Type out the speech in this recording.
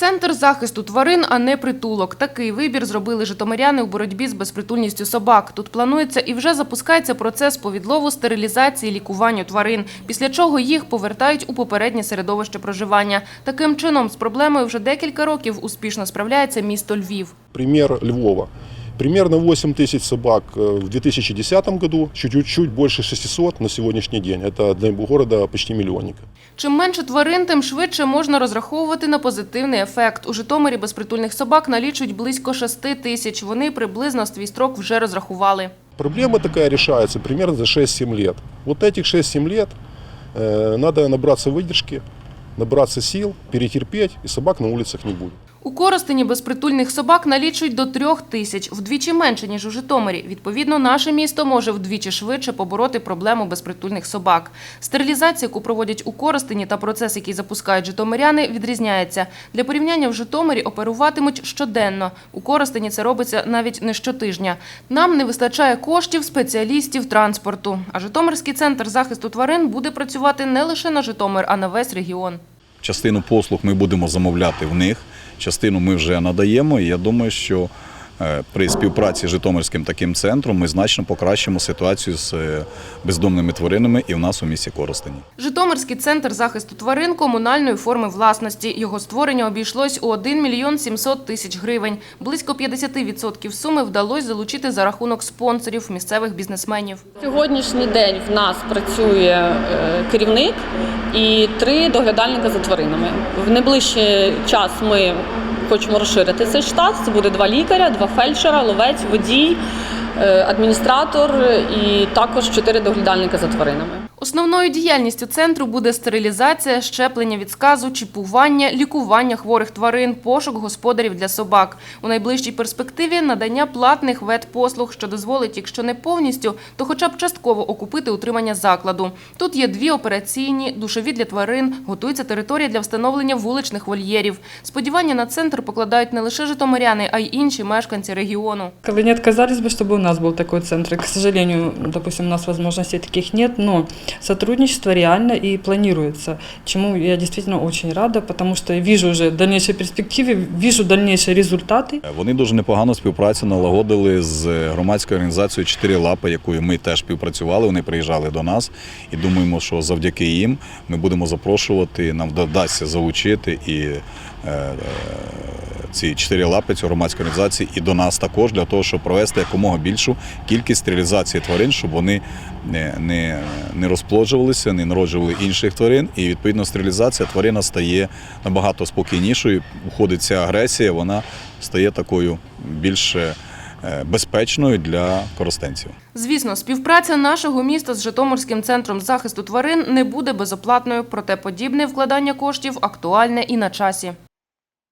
Центр захисту тварин, а не притулок. Такий вибір зробили житомиряни у боротьбі з безпритульністю собак. Тут планується і вже запускається процес по відлову, стерилізації, лікуванню тварин, після чого їх повертають у попереднє середовище проживання. Таким чином, з проблемою вже декілька років успішно справляється місто Львів. Примір Львова. Примерно 8 тысяч собак э, в 2010 году, чуть-чуть больше 600 на сегодняшний день. Это для города почти миллионник. Чим менше тварин, тим швидше можна розраховувати на позитивний ефект. У Житомирі безпритульних собак налічують близько 6 тисяч. Вони приблизно свій строк вже розрахували. Проблема такая решается примерно за 6-7 лет. Вот этих 6-7 лет э, надо набраться выдержки, набраться сил, перетерпеть, и собак на улицах не будет. У Коростені безпритульних собак налічують до трьох тисяч, вдвічі менше, ніж у Житомирі. Відповідно, наше місто може вдвічі швидше побороти проблему безпритульних собак. Стерилізація, яку проводять у Коростені, та процес, який запускають житомиряни, відрізняється. Для порівняння в Житомирі оперуватимуть щоденно. У Коростені це робиться навіть не щотижня. Нам не вистачає коштів, спеціалістів, транспорту. А Житомирський центр захисту тварин буде працювати не лише на Житомир, а на весь регіон. Частину послуг ми будемо замовляти в них, частину ми вже надаємо. І я думаю, що при співпраці з Житомирським таким центром ми значно покращимо ситуацію з е, бездомними тваринами і в нас у місті Коростені. Житомирський центр захисту тварин комунальної форми власності. Його створення обійшлось у 1 мільйон 700 тисяч гривень. Близько 50% суми вдалося залучити за рахунок спонсорів місцевих бізнесменів. Сьогоднішній день в нас працює е, керівник і три доглядальника за тваринами. В найближчий час ми хочемо розширити цей штат. Це буде два лікаря, два фельдшера, ловець, водій, е, адміністратор і також чотири доглядальника за тваринами. Основною діяльністю центру буде стерилізація, щеплення від сказу, чіпування, лікування хворих тварин, пошук господарів для собак. У найближчій перспективі надання платних ветпослуг, що дозволить, якщо не повністю, то хоча б частково окупити утримання закладу. Тут є дві операційні, душові для тварин, готується територія для встановлення вуличних вольєрів. Сподівання на центр покладають не лише житомиряни, а й інші мешканці регіону. Как бы не отказались бы, чтобы у нас был такой центр. К сожалению, допустим, у нас возможностей таких нет, но сотрудничество реально и планируется, чему я действительно очень рада, потому что вижу уже в дальнейшей перспективе, вижу дальнейшие результаты. Вони дуже непогану співпрацю налагодили з громадською організацією «Чотири лапи, якою ми теж співпрацювали. Вони приїжджали до нас і думаємо, що завдяки їм ми будемо запрошувати, нам вдасться залучити і е, е, ці чотири лапи, цю громадську організацію, і до нас також для того, щоб провести якомога більшу кількість стерилізації тварин, щоб вони не, не, не розплоджувалися, не народжували інших тварин. І відповідно стерилізація тварина стає набагато спокійнішою. Уходить ця агресія, вона стає такою більш е, безпечною для користенців. Звісно, співпраця нашого міста з Житомирським центром захисту тварин не буде безоплатною, проте подібне вкладання коштів актуальне і на часі.